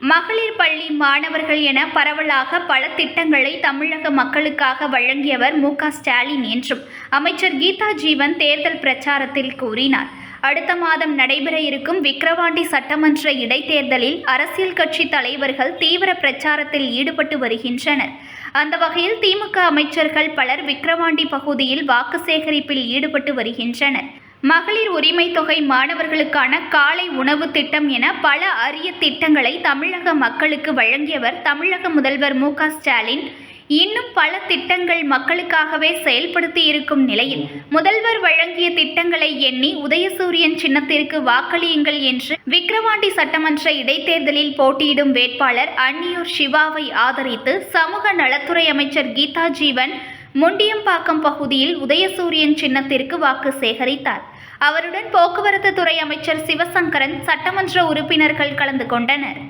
மகளிர் பள்ளி மாணவர்கள் என பரவலாக பல திட்டங்களை தமிழக மக்களுக்காக வழங்கியவர் மு ஸ்டாலின் என்றும் அமைச்சர் கீதா ஜீவன் தேர்தல் பிரச்சாரத்தில் கூறினார். அடுத்த மாதம் நடைபெற இருக்கும் விக்கிரவாண்டி சட்டமன்ற இடைத்தேர்தலில் அரசியல் கட்சி தலைவர்கள் தீவிர பிரச்சாரத்தில் ஈடுபட்டு வருகின்றனர். அந்த வகையில் திமுக அமைச்சர்கள் பலர் விக்கிரவாண்டி பகுதியில் வாக்கு சேகரிப்பில் ஈடுபட்டு வருகின்றனர். மகளிர் உரிமை தொகை மாணவர்களுக்கான காலை உணவு திட்டம் என பல அரிய திட்டங்களை தமிழக மக்களுக்கு வழங்கியவர் தமிழக முதல்வர் மு ஸ்டாலின். இன்னும் பல திட்டங்கள் மக்களுக்காகவே செயல்படுத்தி இருக்கும் நிலையில் முதல்வர் வழங்கிய திட்டங்களை எண்ணி உதயசூரியன் சின்னத்திற்கு வாக்களியுங்கள் என்று விக்கிரவாண்டி சட்டமன்ற இடைத்தேர்தலில் போட்டியிடும் வேட்பாளர் அன்னியூர் சிவாவை ஆதரித்து சமூக நலத்துறை அமைச்சர் கீதா ஜீவன் முண்டியம்பாக்கம் பகுதியில் உதயசூரியன் சின்னத்திற்கு வாக்கு சேகரித்தார். அவருடன் போக்குவரத்து துறை அமைச்சர் சிவசங்கரன் சட்டமன்ற உறுப்பினர்கள் கலந்து கொண்டனர்.